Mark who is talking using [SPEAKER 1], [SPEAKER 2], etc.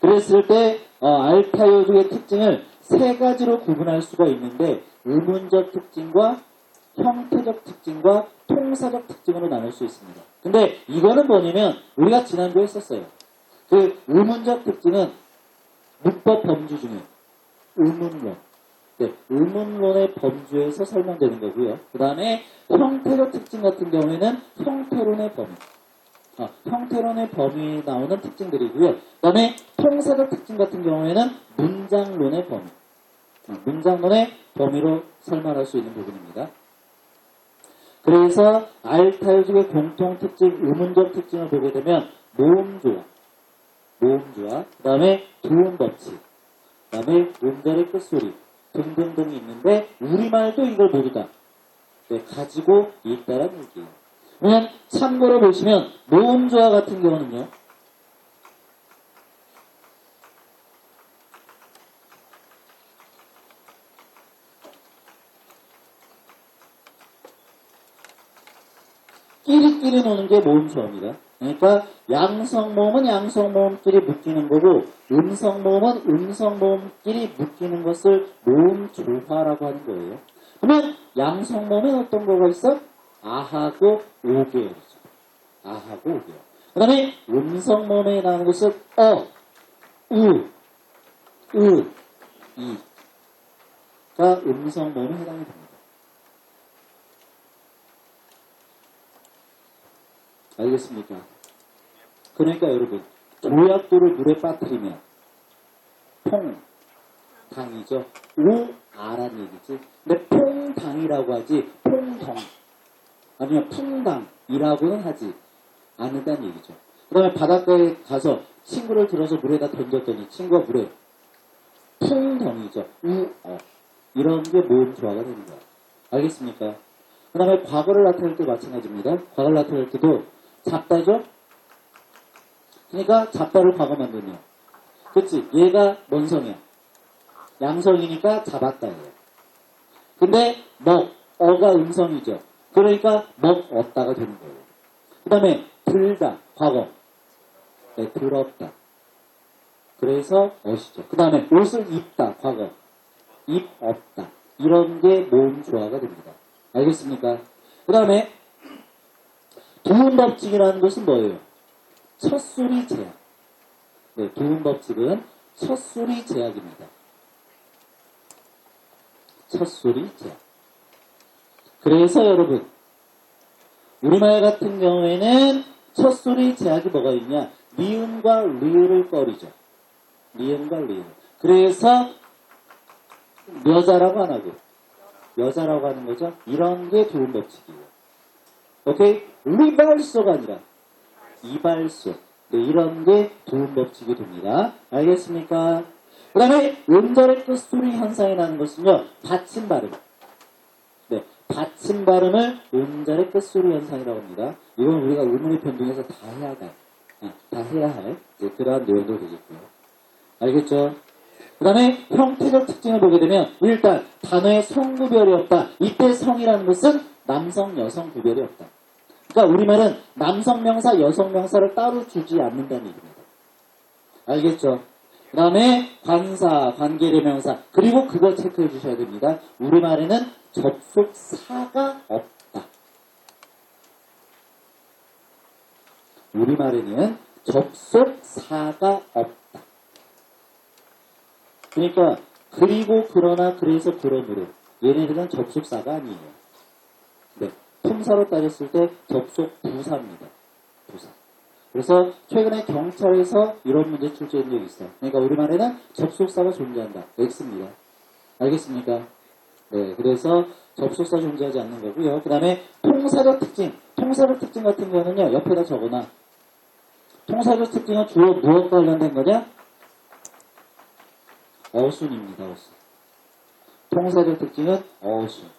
[SPEAKER 1] 그랬을 때 어, 알타요직의 특징을 세 가지로 구분할 수가 있는데 의문적 특징과 형태적 특징과 통사적 특징으로 나눌 수 있습니다. 근데 이거는 뭐냐면 우리가 지난주에 했었어요. 그 의문적 특징은 문법 범주 중에 의문론. 네, 의문론의 범주에서 설명되는 거고요. 그 다음에 형태적 특징 같은 경우에는 형태론의 범위. 아, 형태론의 범위에 나오는 특징들이고요. 그 다음에 통사적 특징 같은 경우에는 문장론의 범위. 아, 문장론의 범위로 설명할 수 있는 부분입니다. 그래서 알타요직의 공통 특징, 의문적 특징을 보게 되면 모음조화, 모음조화, 그 다음에 두음 법칙, 그 다음에 음절의 끝소리 등등등이 있는데 우리말도 이걸 모두 다 네, 가지고 있다는 얘기예요. 그러면 참고로 보시면 모음조화 같은 경우는요. 끼리끼리 노는 게 모음조화입니다. 그러니까 양성 모음은 양성 모음끼리 묶이는 거고 음성 모음은 음성 모음끼리 묶이는 것을 모음 조화라고 하는 거예요. 그러면 양성 모음에 어떤 거가 있어? 아하고 오개열이죠. 아하고 오개열. 그 다음에 음성 모음에 나오는 것은 어, 우, 으, 이가 음성 모음에 해당이 됩니다. 알겠습니까? 그러니까 여러분 조약돌을 물에 빠뜨리면 퐁 당이죠. 오 아란 얘기지. 근데 퐁당이라고 하지 퐁덩 아니면 풍당이라고는 하지 않는다는 얘기죠. 그 다음에 바닷가에 가서 친구를 들어서 물에다 던졌더니 친구가 물에 풍덩이죠. 우 어 이런 게 모음 조화가 되는 거야. 알겠습니까? 그 다음에 과거를 나타낼 때 마찬가지입니다. 과거를 나타낼 때도 잡다죠? 그러니까 잡다를 과거 만드냐. 그치? 얘가 뭔 성이야? 양성이니까 잡았다예요. 근데 먹, 어가 음성이죠. 그러니까 먹, 얻다가 되는 거예요. 그 다음에 들다, 과거. 네, 들었다. 그래서 어시죠. 그 다음에 옷을 입다, 과거. 입, 없다. 이런 게 모음 조화가 됩니다. 알겠습니까? 그 다음에 두음 법칙이라는 것은 뭐예요? 첫 소리 제약. 네, 두음 법칙은 첫 소리 제약입니다. 첫 소리 제약. 그래서 여러분, 우리말 같은 경우에는 첫 소리 제약이 뭐가 있냐? 리음과 리을을 꺼리죠. 리음과 리을. 그래서 여자라고 안 하고 여자라고 하는 거죠. 이런 게 두음 법칙이에요. 오케이? 리발소가 아니라 이발소. 네, 이런 게 두음 법칙이 됩니다. 알겠습니까? 그 다음에 음절의 끝소리 현상이 나는 것은요, 받침 발음. 네, 받침 발음을 음절의 끝소리 현상이라고 합니다. 이건 우리가 의문의 변동에서 다 해야 할, 아, 다 해야 할 이제 그러한 내용도 되겠고요. 알겠죠? 그 다음에 형태적 특징을 보게 되면 일단 단어의 성구별이 없다. 이때 성이라는 것은 남성, 여성 구별이 없다. 그러니까 우리말은 남성 명사, 여성 명사를 따로 주지 않는다는 얘기입니다. 알겠죠? 그 다음에 관사, 관계대명사 그리고 그거 체크해 주셔야 됩니다. 우리말에는 접속사가 없다. 우리말에는 접속사가 없다. 그러니까 그리고 그러나 그래서 그러므로 얘네들은 접속사가 아니에요. 네, 품사로 따졌을 때 접속 부사입니다. 그래서 최근에 경찰에서 이런 문제 출제한 적이 있어요. 그러니까 우리말에는 접속사가 존재한다. X입니다. 알겠습니까? 네, 그래서 접속사 존재하지 않는 거고요. 그 다음에 통사적 특징. 통사적 특징 같은 경우는요, 옆에다 적어놔. 통사적 특징은 주로 무엇과 관련된 거냐? 어순입니다, 어순. 통사적 특징은 어순.